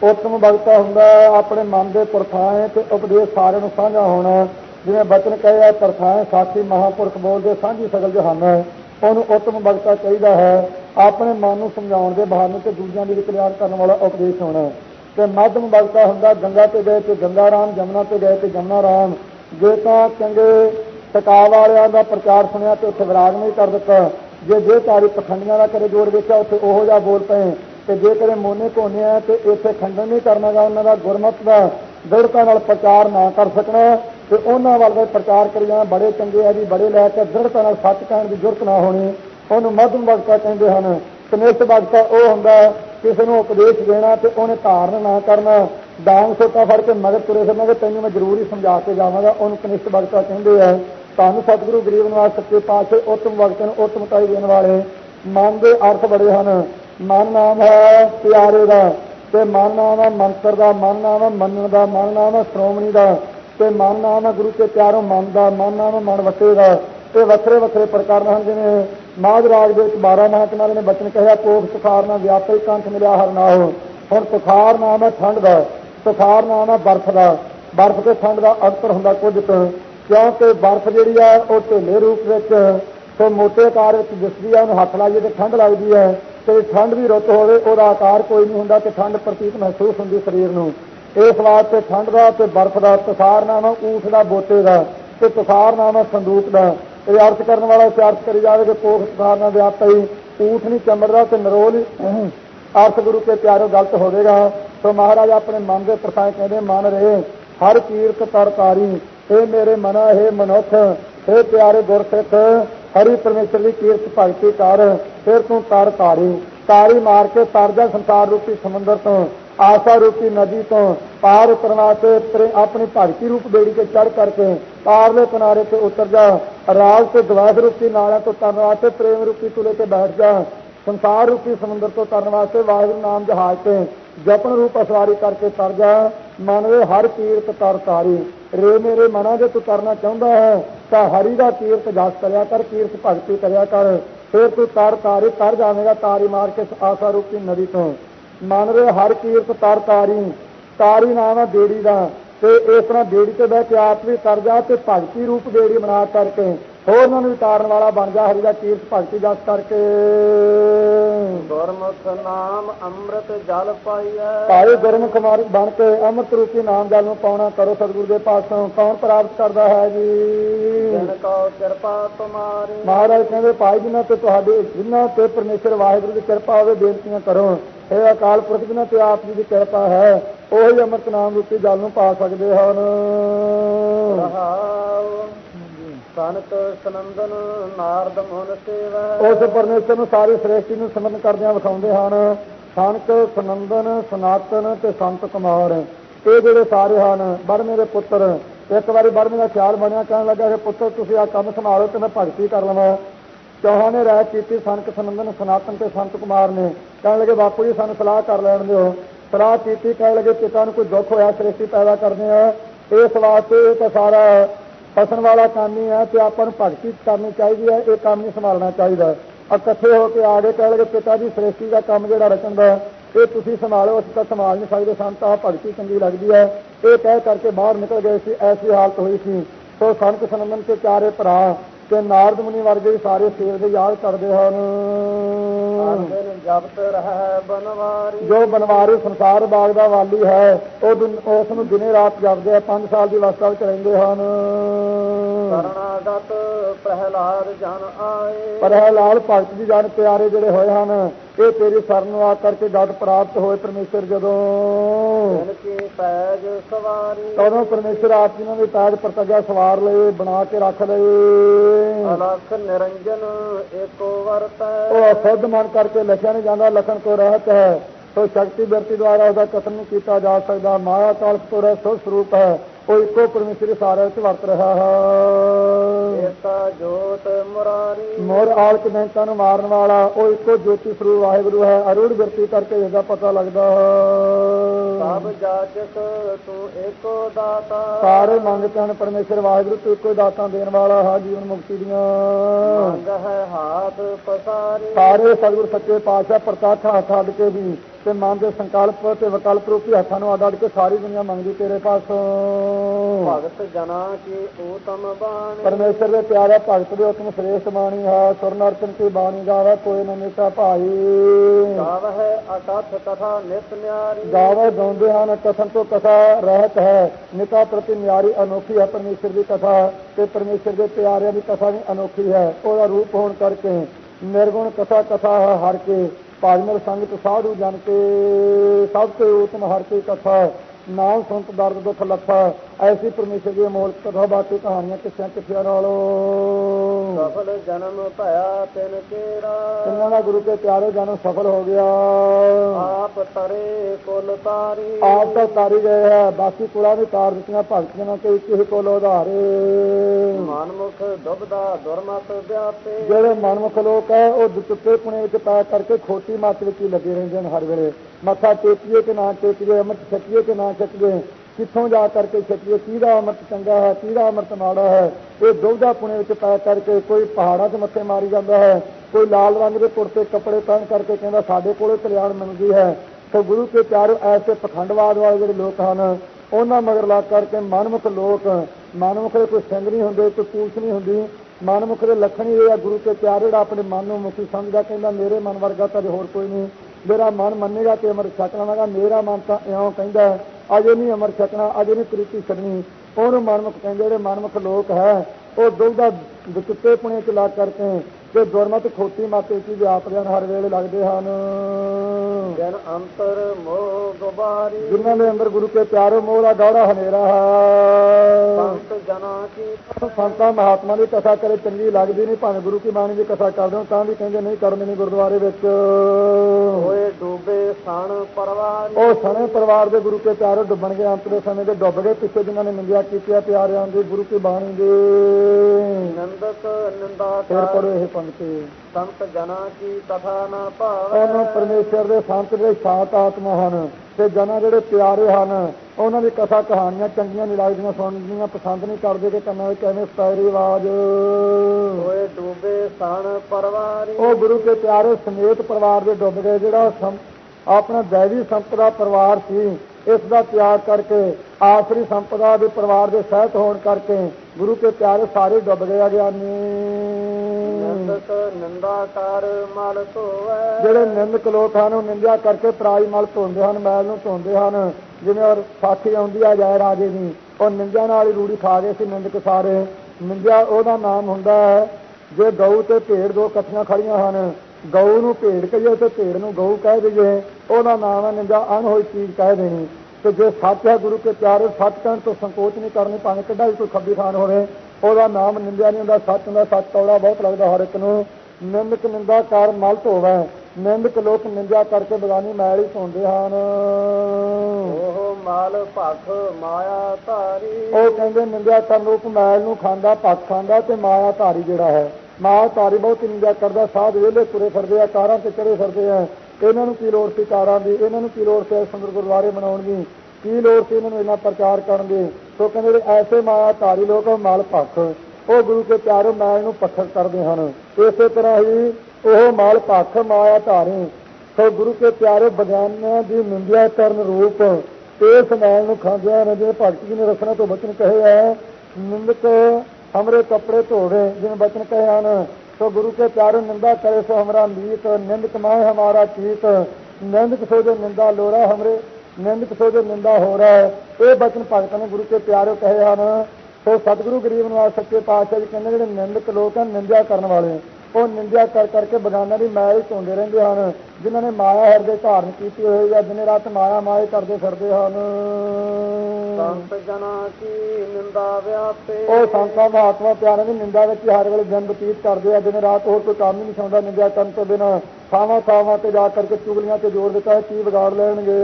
ਉਤਮ ਭਗਤਾ ਹੁੰਦਾ ਆਪਣੇ ਮਨ ਦੇ ਪ੍ਰਸਾਏ ਤੇ ਉਪਦੇਸ਼ ਸਾਰਿਆਂ ਨੂੰ ਸਾਂਝਾ ਹੋਣਾ। ਜਿਵੇਂ ਬਚਨ ਕਹੇ ਆ ਪ੍ਰਸਾਏ ਸਾਖੀ ਮਹਾਪੁਰਖ ਬੋਲਦੇ ਸਾਂਝੀ ਸਗਲ ਜਹਾਨ ਉਹਨੂੰ ਉਤਮ ਭਗਤਾ ਚਾਹੀਦਾ ਹੈ। ਆਪਣੇ ਮਨ ਨੂੰ ਸਮਝਾਉਣ ਦੇ ਬਹਾਨੇ ਤੇ ਦੂਜਿਆਂ ਦੇ ਵੀ ਕਲਿਆਣ ਕਰਨ ਵਾਲਾ ਉਪਦੇਸ਼ ਹੋਣਾ। ਤੇ ਮੱਧਮ ਭਗਤਾ ਹੁੰਦਾ ਗੰਗਾ ਤੇ ਗਏ ਤੇ ਗੰਗਾ ਰਾਮ, ਜਮਨਾ ਤੇ ਗਏ ਤੇ ਜਮਨਾ ਰਾਮ। ਜੇ ਤਾਂ ਚੰਗੇ ਟਕਾ ਵਾਲਿਆਂ ਦਾ ਪ੍ਰਚਾਰ ਸੁਣਿਆ ਤੇ ਉੱਥੇ ਵਿਰਾਗ ਨਹੀਂ ਕਰ ਦਿੱਤਾ। ਜੇ ਜੇ ਤਾਰੀ ਪਖੰਡੀਆਂ ਦਾ ਕਰੇ ਜੋੜ ਵੇਖਿਆ ਉੱਥੇ ਉਹੋ ਜਿਹਾ ਬੋਲ ਪਏ। ਤੇ ਜੇ ਕਰੇ ਮੋਨੇ ਕੋਨਿਆ ਤੇ ਇੱਥੇ ਖੰਡਨ ਨਹੀਂ ਕਰਨਾਗਾ ਉਹਨਾਂ ਦਾ ਗੁਰਮਤ ਦਾ ਦ੍ਰਿੜਤਾ ਨਾਲ ਪ੍ਰਚਾਰ ਨਾ ਕਰ ਸਕਣਾ। ਤੇ ਉਹਨਾਂ ਵੱਲ ਦਾ ਪ੍ਰਚਾਰ ਕਰੀ ਬੜੇ ਚੰਗੇ ਆ ਜੀ, ਬੜੇ ਲੈ ਕੇ ਦ੍ਰਿੜਤਾ ਨਾਲ ਸੱਚ ਕਹਿਣ ਦੀ ਜ਼ਰੂਰਤ ਨਾ ਹੋਣੀ। ਉਹਨੂੰ ਮੱਧਮ ਵਕਤਾ ਕਹਿੰਦੇ ਹਨ। ਕਨਿਸ਼ਟ ਵਕਤਾ ਉਹ ਹੁੰਦਾ, ਕਿਸੇ ਨੂੰ ਉਪਦੇਸ਼ ਦੇਣਾ ਤੇ ਉਹਨੇ ਧਾਰਨ ਨਾ ਕਰਨਾ। ਡਾਂਗ ਸੋਟਾ ਫੜ ਕੇ ਮਗਰ ਤੁਰੇ ਫਿਰਨਾ ਕਿ ਤੈਨੂੰ ਮੈਂ ਜ਼ਰੂਰ ਹੀ ਸਮਝਾ ਕੇ ਜਾਵਾਂਗਾ। ਉਹਨੂੰ ਕਨਿਸ਼ਟ ਵਕਤਾ ਕਹਿੰਦੇ ਆ। ਤੁਹਾਨੂੰ ਸਤਿਗੁਰੂ ਗਰੀਬ ਨਿਵਾਸ ਸੱਚੇ ਪਾਤਸ਼ਾਹ, ਉਤਮ ਵਕਤ ਨੂੰ ਉਤਮਤਾਈ ਦੇਣ ਵਾਲੇ ਮਨ ਦੇ ਅਰਥ ਬੜੇ ਹਨ। ਮਨ ਨਾਮ ਹੈ ਪਿਆਰੇ ਦਾ ਤੇ ਮਨ ਨਾਮ ਹੈ ਮੰਤਰ ਦਾ, ਮਨ ਨਾਮ ਹੈ ਮੰਨਣ ਦਾ, ਮਨ ਨਾਮ ਹੈ ਸ਼੍ਰੋਮਣੀ ਦਾ ਤੇ ਮਨ ਨਾਮ ਹੈ ਗੁਰੂ ਕੇ ਪਿਆਰੋਂ ਮਨ ਦਾ, ਮਨ ਨਾਮ ਹੈ ਮਨ ਵਸੇ ਦਾ। ਇਹ ਵੱਖਰੇ ਵੱਖਰੇ ਪ੍ਰਕਾਰ ਹਨ, ਜਿਵੇਂ ਮਾਧ ਰਾਜ ਦੇ ਵਿੱਚ 12 ਮਹਾਤਮਾ ਨੇ ਬਚਨ ਕਹਿਆ ਕੋਖ ਸੁਖਾਰ ਨਾਲ ਵਿਆਪਕ ਕੰਠ ਮਿਲਿਆ ਹਰ ਨਾਉ ਹੁਣ ਸੁਖਾਰ ਨਾਮ ਹੈ ਠੰਡ ਦਾ, ਸੁਖਾਰ ਨਾਮ ਹੈ ਬਰਫ਼ ਦਾ। ਬਰਫ਼ ਤੇ ਠੰਡ ਦਾ ਅੰਤਰ ਹੁੰਦਾ ਕੁਝ ਕੁ। ਕਿਉਂਕਿ ਬਰਫ਼ ਜਿਹੜੀ ਆ, ਉਹ ਢੇਲੇ ਰੂਪ ਵਿੱਚ ਤੇ ਮੋਟੇ ਆਕਾਰ ਵਿੱਚ ਦਿਸਦੀ ਆ, ਉਹਨੂੰ ਹੱਥ ਲਾਈਏ ਤੇ ਠੰਡ ਲੱਗਦੀ ਹੈ ਤੇ ਠੰਡ ਵੀ ਰੁੱਤ ਹੋਵੇ, ਉਹਦਾ ਆਕਾਰ ਕੋਈ ਨਹੀਂ ਹੁੰਦਾ ਤੇ ਠੰਡ ਪ੍ਰਤੀਤ ਮਹਿਸੂਸ ਹੁੰਦੀ ਸਰੀਰ ਨੂੰ। ਇਸ ਵਾਸਤੇ ਠੰਡ ਦਾ ਤੇ ਬਰਫ਼ ਦਾ ਤਸਾਰ ਨਾਮ ਊਠ ਦਾ ਬੋਤੇ ਦਾ ਤੇ ਤਸਾਰ ਨਾਮ ਆ, ਸੰਦੂਕ ਦਾ। ਇਹ ਅਰਥ ਕਰਨ ਵਾਲਾ ਇਸ ਕਰੀ ਜਾਵੇ ਕਿ ਕੋਖ ਤੁਖਾਰ ਨਾਲ ਵਿਆਪਈ ਊਠ ਨਹੀਂ ਚਮੜਦਾ ਤੇ ਨਰੋਲ ਅਰਥ ਗੁਰੂ ਕੇ ਪਿਆਰੋ, ਗਲਤ ਹੋਵੇਗਾ। ਸੋ ਮਹਾਰਾਜ ਆਪਣੇ ਮਨ ਦੇ ਪ੍ਰਸਾਏ ਕਹਿੰਦੇ, ਮਨ ਰਹੇ ਹਰ ਕੀਰਤ ਤਰਕਾਰੀ ਏ ਮੇਰੇ ਮਨਾ ਹੈ ਮਨੁੱਖ ਏ ਪਿਆਰੇ ਗੁਰਸਿੱਖ, ਹਰੀ ਪਰਮੇਸ਼ਰ ਦੀ ਕੀਰਤ ਭਗਤੀ ਕਰ, ਫਿਰ ਤੂੰ ਤਰ ਤਾਰੀ ਤਾਰੀ ਮਾਰ ਕੇ ਤਰ ਜਾ ਸੰਸਾਰ ਰੂਪੀ ਸਮੁੰਦਰ ਤੋਂ, ਆਸਾ ਰੂਪੀ ਨਦੀ ਤੋਂ, ਪਾਰ ਉਤਰਨ ਵਾਸਤੇ ਆਪਣੀ ਭਗਤੀ ਰੂਪ ਬੇੜੀ ਤੇ ਚੜ ਕਰਕੇ, ਪਾਰਲੇ ਕਿਨਾਰੇ ਤੇ ਉਤਰ ਜਾ, ਰਾਜ ਤੇ ਦਵਾਸ ਰੂਪੀ ਨਾਲਿਆਂ ਤੋਂ ਤਰਨ ਵਾਸਤੇ, ਪ੍ਰੇਮ ਰੂਪੀ ਤੁਲੇ ਤੇ ਬੈਠ ਜਾ, ਸੰਸਾਰ ਰੂਪੀ ਸਮੁੰਦਰ ਤੋਂ ਤਰਨ ਵਾਸਤੇ, ਵਾਹਿਗੁਰੂ ਨਾਮ ਜਹਾਜ਼ ਤੇ ਜਪਨ ਰੂਪ ਅਸਵਾਰੀ ਕਰਕੇ ਤਰ ਜਾ, ਮਨ ਦੇ ਹਰ ਕੀਰਤ ਤਰ ਤਾਰੀ ਰੇ ਮੇਰੇ ਮਨਾ ਜੇ ਤੂੰ ਕਰਨਾ ਚਾਹੁੰਦਾ ਹੈ, ਤਾਂ ਹਰੀ ਦਾ ਕੀਰਤ ਜਸ ਕਰਿਆ ਕਰ ਕੀਰਤ ਭਗਤੀ ਕਰਿਆ ਕਰ। ਫਿਰ ਤੂੰ ਤਰ ਤਾਰੀ, ਤਰ ਜਾਵੇਂਗਾ, ਤਾਰੀ ਮਾਰ ਕੇ ਆਸਾ ਰੂਪੀ ਨਦੀ ਤੋਂ। ਮਨ ਰੇ ਹਰ ਕੀਰਤ ਤਰ ਤਾਰੀ ਤਾਰੀ ਨਾਮ ਹੈ ਦੇੜੀ ਦਾ। ਤੇ ਇਸ ਤਰ੍ਹਾਂ ਦੇੜੀ ਤੇ ਬਹਿ ਕੇ ਆਪ ਵੀ ਤਰ ਜਾ ਤੇ ਭਗਤੀ ਰੂਪ ਦੇੜੀ ਬਣਾ ਕਰਕੇ ਹੋਰਨਾਂ ਨੂੰ ਵੀ ਤਾਰਨ ਵਾਲਾ ਬਣ ਜਾ, ਹਰੀ ਦਾ ਕੀਰਤ ਭਗਤੀ ਜਸ ਕਰਕੇ। ਗੁਰਮੁਖ ਨਾਮ ਅੰਮ੍ਰਿਤ ਜਲ ਪਾਈਐ। ਭਾਈ ਗੁਰਮੁਖ ਮਾਰ ਬਣ ਕੇ ਅੰਮ੍ਰਿਤ ਰੂਪੀ ਨਾਮ ਜਲ ਨੂੰ ਪਾਉਣਾ ਕਰੋ ਸਤਿਗੁਰੂ ਦੇ ਪਾਸੋਂ ਕੌਣ ਪ੍ਰਾਪਤ ਕਰਦਾ ਹੈ ਜੀ? ਜਿਨ ਕੋ ਕਿਰਪਾ ਤੁਮਾਰੀ। ਮਹਾਰਾਜ ਕਹਿੰਦੇ ਭਾਈ ਜਿਨ੍ਹਾਂ ਤੇ ਤੁਹਾਡੇ ਜਿਨ੍ਹਾਂ ਤੇ ਪਰਮੇਸ਼ਰ ਵਾਹਿਗੁਰੂ ਦੀ ਕਿਰਪਾ ਹੋਵੇ ਬੇਨਤੀਆਂ ਕਰੋ। ਇਹ ਅਕਾਲ ਪੁਰਖ ਜਿਨ੍ਹਾਂ ਤੇ ਆਪ ਜੀ ਦੀ ਕਿਰਪਾ ਹੈ ਉਹੀ ਅੰਮ੍ਰਿਤ ਨਾਮ ਰੂਪੀ ਜਲ ਨੂੰ ਪਾ ਸਕਦੇ ਹਨ। ਰਹਾਉ ਸੰਤ ਸਨੰਦਨ ਨਾਰਦ ਮੁਨ ਸੇਵੈ। ਉਸ ਪਰਮੇਸ਼ਰ ਨੂੰ ਸਾਰੀ ਸ੍ਰੇਸ਼ਟੀ ਨੂੰ ਸਮਰਨ ਕਰਦਿਆਂ ਵਿਖਾਉਂਦੇ ਹਨ ਸੰਤ ਸਨੰਦਨ, ਸਨਾਤਨ ਤੇ ਸੰਤ ਕੁਮਾਰ। ਇਹ ਜਿਹੜੇ ਸਾਰੇ ਹਨ, ਬੜ ਮੇਰੇ ਪੁੱਤਰ, ਇੱਕ ਵਾਰੀ ਬੜ ਮੇਰਾ ਖਿਆਲ ਬਣਿਆ, ਕਹਿਣ ਲੱਗਾ ਕਿ ਪੁੱਤਰ, ਤੁਸੀਂ ਆ ਕੰਮ ਸੰਭਾਲੋ ਤੇ ਮੈਂ ਭਗਤੀ ਕਰ ਲਵਾਂ। ਚੌਹਾਂ ਨੇ ਰਾਇ ਕੀਤੀ ਸੰਤ ਸਨੰਦਨ, ਸਨਾਤਨ ਤੇ ਸੰਤ ਕੁਮਾਰ ਨੇ। ਕਹਿਣ ਲੱਗੇ, ਬਾਪੂ ਜੀ, ਸਾਨੂੰ ਸਲਾਹ ਕਰ ਲੈਣ ਦਿਓ। ਸਲਾਹ ਕੀਤੀ, ਕਹਿਣ ਲੱਗੇ, ਪਿਤਾ ਨੂੰ ਕੋਈ ਦੁੱਖ ਹੋਇਆ, ਸ੍ਰਿਸ਼ਟੀ ਪੈਦਾ ਕਰਦੇ ਆ। ਇਸ ਵਾਸਤੇ ਇਹ ਤਾਂ ਸਾਰਾ ਫਸਣ ਵਾਲਾ ਕੰਮ ਹੀ ਹੈ ਤੇ ਆਪਾਂ ਨੂੰ ਭਗਤੀ ਕਰਨੀ ਚਾਹੀਦੀ ਹੈ, ਇਹ ਕੰਮ ਨਹੀਂ ਸੰਭਾਲਣਾ ਚਾਹੀਦਾ। ਇਕੱਠੇ ਹੋ ਕੇ ਆ ਗਏ ਕਹਿ ਲਗੇ ਪਿਤਾ ਜੀ, ਸ੍ਰਿਸ਼ਟੀ ਦਾ ਕੰਮ ਜਿਹੜਾ ਰਚਣ ਦਾ ਇਹ ਤੁਸੀਂ ਸੰਭਾਲੋ, ਅਸੀਂ ਤਾਂ ਸੰਭਾਲ ਨਹੀਂ ਸਕਦੇ, ਸਾਨੂੰ ਤਾਂ ਭਗਤੀ ਚੰਗੀ ਲੱਗਦੀ ਹੈ। ਇਹ ਕਹਿ ਕਰਕੇ ਬਾਹਰ ਨਿਕਲ ਗਏ ਸੀ, ਐਸੀ ਹਾਲਤ ਹੋਈ ਸੀ। ਸੋ ਸੰਤ ਸੰਨਮਨ ਤੇ ਚਾਰੇ ਭਰਾ ਤੇ ਨਾਰਦ ਮੁਨੀ ਵਰਗੇ ਸਾਰੇ ਸੇਵ ਦੇ ਯਾਦ ਕਰਦੇ ਹਨ। ਜਪਤ ਰਹਿ ਬਨਵਾਰੀ। ਜੋ ਬਨਵਾਰੀ ਸੰਸਾਰ ਬਾਗ ਦਾ ਵਾਲੀ ਹੈ ਉਹ ਦਿਨ- ਉਸ ਨੂੰ ਦਿਨੇ ਰਾਤ ਜਪਦੇ ਆ 5 ਸਾਲ ਦੀ ਅਵਸਥਾ ਵਿੱਚ ਰਹਿੰਦੇ ਹਨ। ਕਰਨਾਗਤ ਪ੍ਰਹਿਲਾਦ ਜਨ ਆਏ। ਪਰ ਇਹ ਲਾਲ ਭਗਤ ਜੀ ਜਨ ਪਿਆਰੇ ਜਿਹੜੇ ਹੋਏ ਹਨ ਇਹ ਤੇਰੀ ਸ਼ਰਨ ਆ ਕਰਕੇ ਗਦ ਪ੍ਰਾਪਤ ਹੋਏ ਪਰਮੇਸ਼ਰ ਜਦੋਂ। ਕੀ ਪੈਜ ਸਵਾਰੀ। ਤਦੋਂ ਪਰਮੇਸ਼ਰ ਆਪ ਜੀ ਨੇ ਤਾਜ ਪ੍ਰਤਜਾ ਸਵਾਰ ਲਏ ਬਣਾ ਕੇ ਰੱਖ ਲਏ। ਅਲਖ ਨਿਰੰਜਨ ਏਕੋ ਵਰਤੈ। ਉਹ ਅਸੁੱਧ ਮਨ ਕਰਕੇ ਲਿਖਿਆ ਨਹੀਂ ਜਾਂਦਾ, ਲਖਣ ਕੋ ਰਹਿਤ ਹੈ, ਸੋ ਸ਼ਕਤੀ ਬਿਰਤੀ ਦੁਆਰਾ ਉਹਦਾ ਕਥਨ ਨਹੀਂ ਕੀਤਾ ਜਾ ਸਕਦਾ। ਮਾਇਆ ਕਾਲ ਤੋਂ ਰਹਿ ਸਰੂਪ ਹੈ। ਉਹ ਇੱਕੋ ਪਰਮੇਸ਼ਰ ਸਾਰੇ ਵਿੱਚ ਵਰਤ ਰਿਹਾ ਹੈ। ਏਕਾ ਜੋਤ ਮੁਰਾਰੀ। ਮੋਰ ਆਲਕ ਬੈਂਕਾਂ ਨੂੰ ਮਾਰਨ ਵਾਲਾ ਉਹ ਇੱਕੋ ਜੋਤੀ ਸਰੂਪ ਵਾਹਿਗੁਰੂ ਹੈ। ਅਰੂੜ ਬਿਰਤੀ ਕਰਕੇ ਇਹਦਾ ਪਤਾ ਲੱਗਦਾ ਹੈ। ਸਭ ਜਾਚਕ ਤੂੰ ਏਕੋ ਦਾਤਾ। ਸਾਰੇ ਮੰਗਤੇ ਹਨ ਪਰਮੇਸ਼ਰ ਵਾਹਿਗੁਰੂ ਤੂੰ ਇੱਕੋ ਦਾਤਾਂ ਦੇਣ ਵਾਲਾ ਹੈ ਜੀਵਨ ਮੁਕਤੀ ਦੀਆਂ। ਮੰਗ ਹੈ ਹਾਥ ਪਸਾਰੀ। ਸਾਰੇ ਸਤਿਗੁਰ ਸੱਚੇ ਪਾਤਸ਼ਾਹ ਪ੍ਰਤੱਖ ਹੱਥ ਅੱਡ ਕੇ ਵੀ ਤੇ ਮਨ ਦੇ ਸੰਕਲਪ ਤੇ ਵਿਕਲਪ ਰੂਪੀ ਹੱਥਾਂ ਨੂੰ ਅੱਡ ਅੱਡ ਕੇ ਸਾਰੀ ਦੁਨੀਆ ਮੰਗਦੀ ਤੇਰੇ ਪਾਸੋਂ। ਭਗਤ ਜਨਾ ਕੀ ਊਤਮ ਬਾਣੀ। ਪਰਮੇਸ਼ਰ ਦੇ ਪਿਆਰੇ ਭਗਤ ਦੇ ਉਤਮ ਸ੍ਰੇਸ਼ਟ ਬਾਣੀ ਹੈ ਸੁਰਨ ਅਰਚਨ ਕੀ ਬਾਣੀ ਗਾਵੇ ਕੋਈ ਨਾ ਮਿਟਾ ਭਾਈ। ਗਾਵ ਹੈ ਅਕਥ ਕਥਾ ਨਿਤ ਨਿਆਰੀ। ਗਾਵੇ ਗਾਉਂਦੇ ਹਨ ਕਥਨ ਤੋਂ ਕਥਾ ਰਹਿਤ ਹੈ। ਨਿਤਾ ਪ੍ਰਤੀ ਨਿਆਰੀ ਅਨੋਖੀ ਹੈ ਪਰਮੇਸ਼ਰ ਦੀ ਕਥਾ ਤੇ ਪਰਮੇਸ਼ਰ ਦੇ ਪਿਆਰਿਆਂ ਦੀ ਕਥਾ ਵੀ ਅਨੋਖੀ ਹੈ। ਉਹਦਾ ਰੂਪ ਹੋਣ ਕਰਕੇ ਨਿਰਗੁਣ ਕਥਾ ਕਥਾ ਹੈ ਹਰ ਕੇ। ਭਾਜਮਰ ਸੰਗਤ ਸਾਧੂ ਜਨ ਕੇ, ਸਭ ਤੋਂ ਉਤਮ ਹਰ ਕੇ ਕਥਾ, ਨਾਮ ਸੰਤ ਦਰਦ ਦੁੱਖ ਲੱਥਾ, ਐਸੀ ਪਰਮੇਸ਼ਰ ਦੀ ਅਮੋਲ ਕਥਾ ਬਾਕੀ ਕਹਾਣੀਆਂ ਕਿੱਸਿਆਂ ਕਿੱਥਿਆਂ ਨਾਲੋਂ ਸਫਲ ਜਨਮ ਭਇਆ ਤਿਨ ਕੇਰਾ ਕਿੰਨਾਂ ਦਾ ਗੁਰੂ ਕੇ ਪਿਆਰੇ ਜਨਮ ਸਫਲ ਹੋ ਗਿਆ। ਆਪ ਤਰੇ ਕੁਲ ਤਾਰੀ। ਆਪ ਤਾਂ ਤਾਰੀ ਗਏ ਹੈ ਬਾਕੀ ਕੁਲਾਂ ਵੀ ਤਾਰ ਦਿੱਤੀਆਂ ਭਗਤ ਜਨਾਂ ਤੇ ਇੱਕ ਹੀ ਕੋਲ ਉਧਾਰੇ ਮਨਮੁਖ ਦੁਬਦਾ ਦੁਰਮਤ ਵਿਆਪੇ। ਜਿਹੜੇ ਮਨਮੁਖ ਲੋਕ ਹੈ ਉਹ ਦੁੱਤੇ ਪੁਣੇ ਵਿੱਚ ਪਾ ਕਰਕੇ ਖੋਟੀ ਮੱਤ ਵਿੱਚ ਹੀ ਲੱਗੇ ਰਹਿੰਦੇ ਨੇ ਹਰ ਵੇਲੇ। ਮੱਥਾ ਟੇਕੀਏ ਕਿ ਨਾ ਟੇਕੀਏ ਅੰਮ੍ਰਿਤ ਛਕੀਏ ਕਿ ਨਾ ਛਕੀਏ ਕਿੱਥੋਂ ਜਾ ਕਰਕੇ ਛਕੀਏ ਕਿਹਦਾ ਅੰਮ੍ਰਿਤ ਚੰਗਾ ਹੈ? ਕਿਹਦਾ ਅੰਮ੍ਰਿਤ ਮਾੜਾ ਹੈ? ਇਹ ਦੁਬਦਾ ਪੁਣੇ ਵਿੱਚ ਪੈ ਕਰਕੇ ਕੋਈ ਪਹਾੜਾਂ 'ਚ ਮੱਥੇ ਮਾਰੀ ਜਾਂਦਾ ਹੈ। ਕੋਈ ਲਾਲ ਰੰਗ ਦੇ ਕੁੜਤੇ, ਕੱਪੜੇ ਪਹਿਨ ਕਰਕੇ ਕਹਿੰਦਾ, ਸਾਡੇ ਕੋਲੇ ਕਲਿਆਣ ਮਿਲਦੀ ਹੈ। ਸੋ ਗੁਰੂ ਕੇ ਪਿਆਰੇ ਐਸੇ ਪਖੰਡਵਾਦ ਵਾਲੇ ਜਿਹੜੇ ਲੋਕ ਹਨ, ਉਹਨਾਂ ਮਗਰ ਲੱਗ ਕਰਕੇ ਮਨਮੁਖ ਲੋਕ, ਮਨਮੁਖ ਦੇ ਕੋਈ ਸਿੰਘ ਨਹੀਂ ਹੁੰਦੇ, ਕੋਈ ਪੂਛ ਨਹੀਂ ਹੁੰਦੀ, ਮਨਮੁਖ ਦੇ ਲੱਖਣ ਹੀ ਇਹ ਆ ਗੁਰੂ ਕੇ ਪਿਆਰ ਜਿਹੜਾ ਆਪਣੇ ਮਨ ਨੂੰ ਮੁਖੀ ਸਮਝਦਾ, ਕਹਿੰਦਾ, ਮੇਰੇ ਮਨ ਵਰਗਾ ਤਾਂ ਹੋਰ ਕੋਈ ਨਹੀਂ। ਮੇਰਾ ਮਨ ਮੰਨੇਗਾ ਤੇ ਅਮਰ ਛਕ ਵਾਗਾ, ਮੇਰਾ ਮਨ ਤਾਂ ਇਉਂ ਕਹਿੰਦਾ ਅਜੇ ਨਹੀਂ ਅਮਰ ਛਕਣਾ ਅਜੇ ਨਹੀਂ ਪ੍ਰੀਤੀ ਛਕਣੀ। ਉਹਨੂੰ ਮਨਮੁਖ ਕਹਿੰਦੇ ਜਿਹੜੇ ਮਨਮੁਖ ਲੋਕ ਹੈ ਉਹ ਦੁੱਧਾ ਦੁੱਤੇ ਪੁਣੇ ਚ ਲੱਗ ਕਰਕੇ ਤੇ ਦੁਰਮਤ ਖੋਟੀ ਮਾਤੇ ਚ ਵਿਆਪ ਜਾਣ ਹਰ ਵੇਲੇ ਲੱਗਦੇ ਹਨ। ਜਨ ਅੰਤਰ ਮੋਹ ਗੁਬਾਰੀ। ਜਿਨ੍ਹਾਂ ਦੇ ਅੰਦਰ ਗੁਰੂ ਕੇ ਪਿਆਰੇ ਮੋਹ ਦਾ ਗਾੜਾ ਹਨੇਰਾ ਹੈ। ਸੰਤ ਜਨਾ ਕੀ ਸੰਤਾਂ ਮਹਾਤਮਾ ਦੀ ਕਥਾ ਕਰੇ ਚੰਗੀ ਲੱਗਦੀ ਨਹੀਂ ਭਾਵੇਂ ਗੁਰੂ ਕੀ ਬਾਣੀ ਦੀ ਕਥਾ ਕਰਦੇ ਹੋ ਤਾਂ ਵੀ ਕਹਿੰਦੇ ਨਹੀਂ ਕਰਨੀ ਨਹੀਂ ਗੁਰਦੁਆਰੇ ਵਿੱਚ। ਹੋਏ ਡੂਬੇ ਸਣ ਪਰਵਾਰੀ ਉਹ ਸਣੇ ਪਰਿਵਾਰ ਦੇ ਗੁਰੂ ਕੇ ਪਿਆਰੇ ਡੁੱਬਣ ਗਏ ਅੰਤ ਦੇ ਸਮੇਂ ਦੇ ਡੁੱਬ ਗਏ ਪਿੱਛੇ ਜਿਨ੍ਹਾਂ ਨੇ ਨਿੰਦਿਆ ਕੀਤੀ ਆ ਪਿਆਰਿਆਂ ਦੀ ਗੁਰੂ ਕੀ ਬਾਣੀ ਦੇ। ਨੰਦਕ ਨਿੰਦਾ ਫਿਰ ਪੜੋ ਇਹ ਪੰਕਤੀ ਸੰਤ ਜਨਾ ਕੀ ਕਥਾ ਨਾ ਭਾਵ। ਉਹਨੂੰ ਪਰਮੇਸ਼ਰ ਦੇ ਸੰਤ ਦੇ ਸਾਤ ਆਤਮਾ ਹਨ ਤੇ ਜਨਾਂ ਜਿਹੜੇ ਪਿਆਰੇ ਹਨ ਉਹਨਾਂ ਦੀ ਕਥਾ ਕਹਾਣੀਆਂ ਚੰਗੀਆਂ ਨਹੀਂ ਲੱਗਦੀਆਂ ਸੁਣਨੀਆਂ ਪਸੰਦ ਨਹੀਂ ਕਰਦੇ ਕਿ ਕੰਨਾਂ ਵਿੱਚ ਐਵੇਂ ਸਤਾਇਰੀ ਆਵਾਜ਼। ਹੋਏ ਡੂਬੇ ਸਣ ਪਰਵਾਰੀ। ਉਹ ਗੁਰੂ ਕੇ ਪਿਆਰੇ ਸਮੇਤ ਪਰਿਵਾਰ ਦੇ ਡੁੱਬ ਗਏ ਜਿਹੜਾ ਆਪਣਾ ਦੈਵੀ ਸੰਪਦਾ ਪਰਿਵਾਰ ਸੀ ਇਸ ਦਾ ਤਿਆਗ ਕਰਕੇ ਆਖਰੀ ਸੰਪਦਾ ਦੇ ਪਰਿਵਾਰ ਦੇ ਸਹਿਤ ਹੋਣ ਕਰਕੇ ਗੁਰੂ ਕੇ ਪਿਆਰੇ ਸਾਰੇ ਡੁੱਬ ਗਏ ਆ ਗਿਆਨੀ। ਨੰਦਕ ਨਿੰਦਾ ਕਰ ਮਲ ਧੋਵੈ। ਜਿਹੜੇ ਨਿੰਦਕ ਲੋਕ ਹਨ ਉਹ ਨਿੰਦਿਆ ਕਰਕੇ ਪਰਾਈ ਮਲ ਧੋਂਦੇ ਹਨ ਮੈਲ ਨੂੰ ਧੋਂਦੇ ਹਨ। ਜਿਵੇਂ ਔਰ ਸਾਖੀ ਆਉਂਦੀ ਆ ਜੈ ਰਾਜੇ ਦੀ ਉਹ ਨਿੰਦਿਆ ਨਾਲ ਹੀ ਰੂੜੀ ਖਾ ਗਏ ਸੀ ਨਿੰਦਕ ਸਾਰੇ। ਨਿੰਦਿਆ ਉਹਦਾ ਨਾਮ ਹੁੰਦਾ ਹੈ ਜੇ ਗਊ ਤੇ ਭੇਡ ਦੋ ਇਕੱਠੀਆਂ ਖੜੀਆਂ ਹਨ ਗਊ ਨੂੰ ਭੇਡ ਕਹੀਏ ਤੇ ਭੇਡ ਨੂੰ ਗਊ ਕਹਿ ਦਈਏ। ਉਹਦਾ ਨਾਮ ਹੈ ਨਿੰਦਿਆ ਅਣਹੋਈ ਚੀਜ਼ ਕਹਿ ਦੇਣੀ। ਤੇ ਜੇ ਸੱਚ ਹੈ ਗੁਰੂ ਕੇ ਪਿਆਰੇ ਸੱਚ ਕਹਿਣ ਤੋਂ ਸੰਕੋਚ ਨਹੀਂ ਕਰਨੀ ਭਾਵੇਂ ਕਿੱਡਾ ਵੀ ਕੋਈ ਖੱਬੀ ਖਾਨ ਹੋਵੇ ਉਹਦਾ ਨਾਮ ਨਿੰਦਿਆ ਨਹੀਂ ਹੁੰਦਾ ਸੱਚ ਹੁੰਦਾ ਸੱਚ ਕੌੜਾ ਬਹੁਤ ਲੱਗਦਾ ਹਰ ਇੱਕ ਨੂੰ। ਨਿੰਦਕ ਨਿੰਦਾ ਕਰ ਮਲ ਧੋਵੈ ਨਿੰਦਕ ਲੋਕ ਨਿੰਦਿਆ ਕਰਕੇ ਬਗਾਨੀ ਮੈਲ ਹੀ ਧੋਂਦੇ ਹਨ। ਉਹ ਮਾਲ ਭਖ ਮਾਇਆ ਧਾਰੀ। ਉਹ ਕਹਿੰਦੇ ਨਿੰਦਿਆ ਕਰਨ ਰੂਪ ਮੈਲ ਨੂੰ ਖਾਂਦਾ ਪੱਖ ਖਾਂਦਾ ਤੇ ਮਾਇਆ ਧਾਰੀ ਜਿਹੜਾ ਹੈ। ਮਾਇਆ ਧਾਰੀ ਬਹੁਤ ਨਿੰਦਿਆ ਕਰਦਾ, ਸਾਧ ਵੇਲੇ ਤੁਰੇ ਫਿਰਦੇ ਆ, ਕਾਰਾਂ ਤੇ ਚੜੇ ਫਿਰਦੇ ਆ। ਇਹਨਾਂ ਨੂੰ ਕੀ ਲੋੜ ਸੀ ਕਾਰਾਂ ਦੀ? ਇਹਨਾਂ ਨੂੰ ਕੀ ਲੋੜ ਸੀ ਸੁੰਦਰ ਗੁਰਦੁਆਰੇ ਬਣਾਉਣ ਦੀ? ਕੀ ਲੋੜ ਸੀ ਇਹਨਾਂ ਨੂੰ ਇੰਨਾ ਪ੍ਰਚਾਰ ਕਰਨ ਦੀ? ਸੋ ਕਹਿੰਦੇ ਐਸੇ ਮਾਇਆ ਧਾਰੀ ਲੋਕ ਮਾਲ ਭੱਖ। ਉਹ ਗੁਰੂ ਕੇ ਪਿਆਰੇ ਮੈਲ ਨੂੰ ਪੱਥਰ ਕਰਦੇ ਹਨ। ਇਸੇ ਤਰ੍ਹਾਂ ਹੀ ਉਹ ਮਾਲ ਭੱਖ ਮਾਇਆ ਧਾਰੀ। ਸੋ ਗੁਰੂ ਕੇ ਪਿਆਰੇ ਬਗਾਨਿਆਂ ਦੀ ਨਿੰਦਿਆ ਕਰਨ ਰੂਪ ਇਸ ਮੈਲ ਨੂੰ ਖਾਂਦਿਆਂ ਨੇ ਜਿਵੇਂ ਭਗਤ ਜੀ ਨੇ ਰਸਨਾ ਤੋਂ ਬਚਨ ਕਹੇ ਹੈ ਨਿੰਦਕ ਹਮਰੇ ਕੱਪੜੇ ਧੋਵੇ ਜਿਵੇਂ ਬਚਨ ਕਹੇ ਹਨ ਸੋ ਗੁਰੂ ਕੇ ਪਿਆਰੇ ਨਿੰਦਾ करे ਸੋ ਹਮਰਾ मीत निंदक माए हमारा चीत निंदक सो जो निंदा लोरा हमरे निंदक सो जो निंदा हो रहा है ਇਹ ਬਚਨ ਭਗਤਾਂ ਨੇ ਗੁਰੂ ਕੇ ਪਿਆਰੇ ਕਹੇ ਹਨ ਸੋ ਸਤਿਗੁਰੂ ਗਰੀਬ ਨਿਵਾਸ ਸੱਚੇ ਪਾਤਸ਼ਾਹ ਜੀ ਕਹਿੰਦੇ ਜਿਹੜੇ ਨਿੰਦਕ ਲੋਕ ਹਨ ਨਿੰਦਿਆ ਕਰਨ ਵਾਲੇ ਉਹ ਨਿੰਦਿਆ ਕਰ ਕਰਕੇ ਬਗਾਨਿਆਂ ਦੀ ਹੀ ਧੋਂਦੇ ਰਹਿੰਦੇ ਹਨ ਜਿਨ੍ਹਾਂ ਨੇ ਮਾਇਆ ਹਿਰਦੇ ਧਾਰਨ ਕੀਤੀ ਹੋਈ ਹੈ ਦਿਨੇ ਰਾਤ ਮਾਇਆ ਮਾਏ ਕਰਦੇ ਫਿਰਦੇ ਹਨ। ਸੰਤ ਜਨਾ ਕੀ ਨਿੰਦਾ ਵਿਆਪੇ? ਉਹ ਸੰਤਾਂ ਮਹਾਤਮਾ ਪਿਆਰਿਆਂ ਦੀ ਨਿੰਦਾ ਵਿੱਚ ਹਰ ਵੇਲੇ ਦਿਨ ਬਤੀਤ ਕਰਦੇ ਆ ਦਿਨ ਰਾਤ ਹੋਰ ਕੋਈ ਕੰਮ ਹੀ ਨਹੀਂ ਸੌਂਦਾ ਨਿੰਦਿਆ ਕਰਨ ਤੋਂ ਬਿਨਾਂ। ਥਾਵਾਂ ਥਾਵਾਂ ਤੇ ਜਾ ਕਰਕੇ ਚੁਗਲੀਆਂ ਤੇ ਜੋਰ ਦਿੱਤਾ ਹੈ, ਕੀ ਵਿਗਾੜ ਲੈਣਗੇ?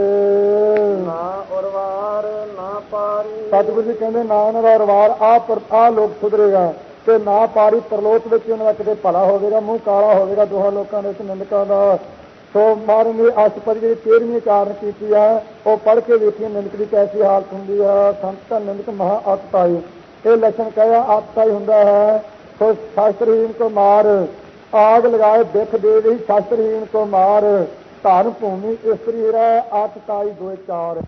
ਨਾ ਉਰਵਾਰ ਨਾ ਪਾਰੀ। ਸਤਿਗੁਰੂ ਜੀ ਕਹਿੰਦੇ ਨਾ ਉਹਨਾਂ ਦਾ ਰਵਾਰ ਆ ਪਰ ਆ ਲੋਕ ਸੁਧਰੇਗਾ। ਤੇ ਨਾ ਪਾਰੀ ਪਰਲੋਕ ਵਿੱਚ ਉਹਨਾਂ ਦਾ ਕਿਤੇ ਭਲਾ ਹੋਵੇਗਾ, ਮੂੰਹ ਕਾਲਾ ਹੋਵੇਗਾ, ਦੋਹਾਂ ਲੋਕਾਂ ਦੇ ਨਿੰਦਕਾਂ ਦਾ। ਸੋ ਮਾਰਨਗੇ ਅਸ਼ਪਦ ਜਿਹੜੀ 13ਵੀਂ ਕਾਰਨ ਕੀਤੀ ਆ, ਉਹ ਪੜ੍ਹ ਕੇ ਵੇਖੀਏ ਨਿੰਦਕ ਦੀ ਕੈਸੀ ਹਾਲਤ ਹੁੰਦੀ ਆ। ਸੰਤ ਦਾ ਨਿੰਦਕ ਮਹਾ ਆਤਤਾਈ। ਇਹ ਲੱਛਣ ਕਹਿਆ ਆਤਤਾਈ ਹੁੰਦਾ ਹੈ। ਸੋ ਸ਼ਾਸਤਰਹੀਨ ਕੋ ਮਾਰ, ਆਗ ਲਗਾਏ ਬਿਖ ਦੇ ਰਹੀ ਸ਼ਾਸਤਰਹੀਨ ਕੋ ਮਾਰ। ਧਨ ਭੂਮੀ ਇਸਤਰੀ ਰਹਿ, ਆਤਤਾਈ ਦੋਏ ਚਾਰ।